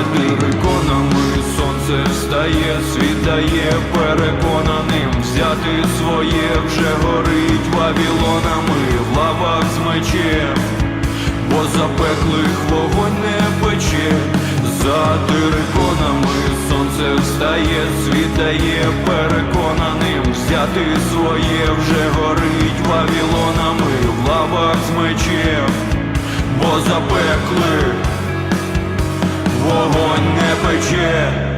а териконами сонце встає, світає, переконаним. Взяти своє вже горить вавілонами в лавах з мечем, бо запеклих вогонь не пече, за териконами сонце встає, світає, переконаним. Взяти своє вже горить вавілонами в лавах з мечем. Бо запекли, вогонь не пече.